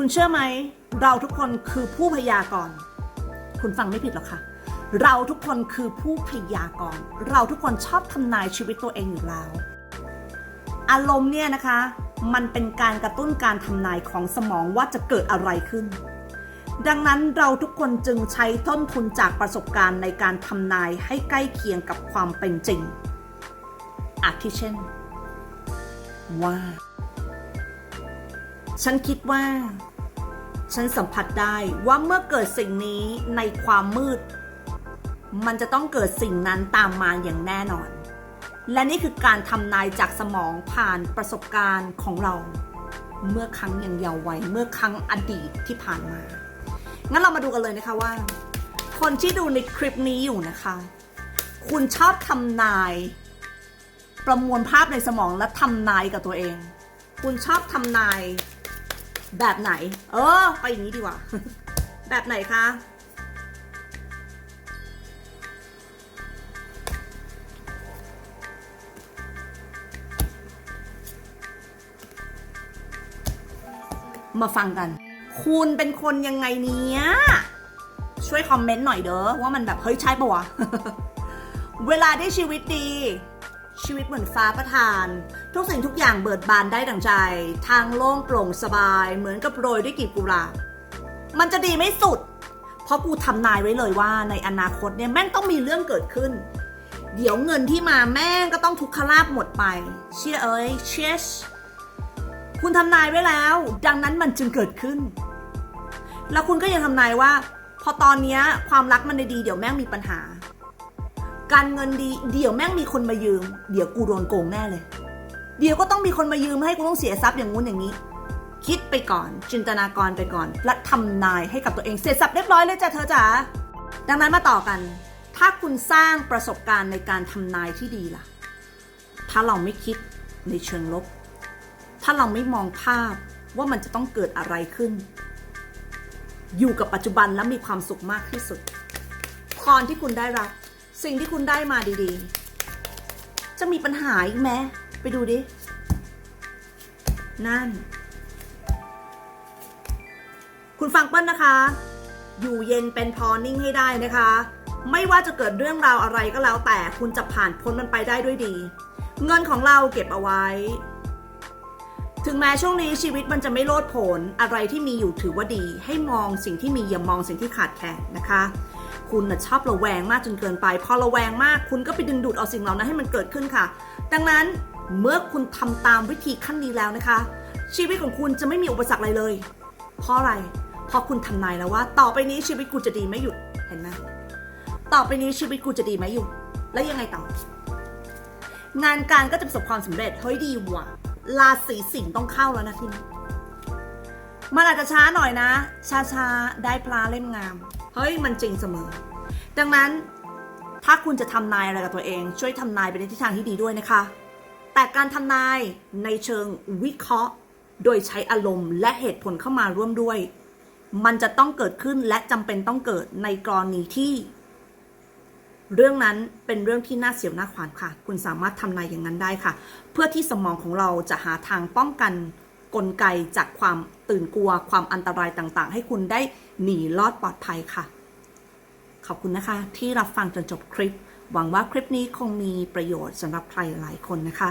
คุณเชื่อไหม เราทุกคนคือผู้พยากรณ์คุณฟังไม่ผิดหรอกค่ะ เราทุกคนคือผู้พยากรณ์เราทุกคนชอบทำนายชีวิตตัวเองอยู่แล้ว อารมณ์เนี่ยนะคะ มันเป็นการกระตุ้นการทำนายของสมองว่าจะเกิดอะไรขึ้น ดังนั้นเราทุกคนจึงใช้ต้นทุนจากประสบการณ์ในการทำนายให้ใกล้เคียงกับความเป็นจริงอาทิเช่น ว่า ฉันคิดว่า ฉันสัมผัสได้ว่าเมื่อเกิดสิ่งนี้ในความมืด มันจะต้องเกิดสิ่งนั้นตามมาอย่างแน่นอน และนี่คือการทำนายจากสมองผ่านประสบการณ์ของเรา เมื่อครั้งยังเยาว์วัยเมื่อครั้งอดีตที่ผ่านมา งั้นเรามาดูกันเลยนะคะว่า คนที่ดูในคลิปนี้อยู่นะคะ คุณชอบทำนาย ประมวลภาพในสมองและทำนายกับตัวเอง คุณชอบทำนาย แบบไหน เออไปอย่างนี้ดีกว่า แบบไหนคะ มาฟังกัน คุณเป็นคนยังไงเนี้ย ช่วยคอมเมนต์หน่อยเด้อว่ามันแบบ เฮ้ยใช่ปะวะ เวลาได้ชีวิตดี ชีวิตเหมือนฟ้าประทาน ทุกสิ่งทุกอย่างเบิดบานได้ดังใจ ทางโล่งโปร่งสบายเหมือนกับโรยด้วยกลีบกุหลาบมันจะดีไม่สุด เพราะกูทำนายไว้เลยว่าในอนาคตเนี่ยแม่งต้องมีเรื่องเกิดขึ้น เดี๋ยวเงินที่มาแม่งก็ต้องทุกขลาบหมดไป เชื่อเอ้ยเชสคุณทำนายไว้แล้ว ดังนั้นมันจึงเกิดขึ้น แล้วคุณก็ยังทำนายว่า พอตอนนี้ความรักมันดีเดี๋ยวแม่งมีปัญหา การเงินดีเดี๋ยวแม่งมีคนมายืม เดี๋ยวกูโดนโกงแน่เลย เดี๋ยวก็ต้องมีคนมายืมให้กูต้องเสียทรัพย์อย่างงู้นอย่างนี้ คิดไปก่อน จินตนากรไปก่อน และทำนายให้กับตัวเองเสร็จสับเรียบร้อยเลยจ้ะเธอจ๋าดังนั้นมาต่อกัน ถ้าคุณสร้างประสบการณ์ในการทำนายที่ดีล่ะ ถ้าเราไม่คิดในเชิงลบ ถ้าเราไม่มองภาพว่ามันจะต้องเกิดอะไรขึ้น อยู่กับปัจจุบันและมีความสุขมากที่สุดพรที่คุณได้รับ สิ่งที่คุณได้มาดีๆ จะมีปัญหาอีกไหมไปดูดิ นั่น คุณฟังเปิ้ลนะคะ อยู่เย็นเป็นพอนิ่งให้ได้นะคะ ไม่ว่าจะเกิดเรื่องราวอะไรก็แล้วแต่คุณจะผ่านพ้นมันไปได้ด้วยดี เงินของเราเก็บเอาไว้ ถึงแม้ช่วงนี้ชีวิตมันจะไม่โลดโผนอะไรที่มีอยู่ถือว่าดี ให้มองสิ่งที่มีอย่ามองสิ่งที่ขาดแคลนนะคะ คุณน่ะชอบระแวงมากจนเกินไป พอระแวงมากคุณก็ไปดึงดูดเอาสิ่งเหล่านั้นให้มันเกิดขึ้นค่ะ ดังนั้นเมื่อคุณทำตามวิธีขั้นนี้แล้วนะคะ ชีวิตของคุณจะไม่มีอุปสรรคอะไรเลย เพราะอะไร เพราะคุณทำนายแล้วว่า ต่อไปนี้ชีวิตกูจะดีไม่หยุดเห็นไหมต่อไปนี้ชีวิตกูจะดีไม่หยุดแล้วยังไงต่อ งานการก็จะประสบความสำเร็จ เฮ้ยดีว่ะ ราศีสิงห์ต้องเข้าแล้วนะทีนี้มันอาจจะช้าหน่อยนะ ช้าๆ ได้ปลาเล่มงาม เฮ้ยมันจริงเสมอ ดังนั้นถ้าคุณจะทำนายอะไรกับตัวเอง ช่วยทำนายไปในทิศทางที่ดีด้วยนะคะ แต่การทำนายในเชิงวิเคราะห์ โดยใช้อารมณ์และเหตุผลเข้ามาร่วมด้วย มันจะต้องเกิดขึ้นและจำเป็นต้องเกิดในกรณีที่ เรื่องนั้นเป็นเรื่องที่น่าเสียวหน้าขวานค่ะ คุณสามารถทำนายอย่างนั้นได้ค่ะ เพื่อที่สมองของเราจะหาทางป้องกัน กลไกจากความตื่นกลัวความอันตรายต่างๆ ให้คุณได้หนีรอดปลอดภัยค่ะ ขอบคุณนะคะ ที่รับฟังจนจบคลิป หวังว่าคลิปนี้คงมีประโยชน์สำหรับใครหลายคนนะคะ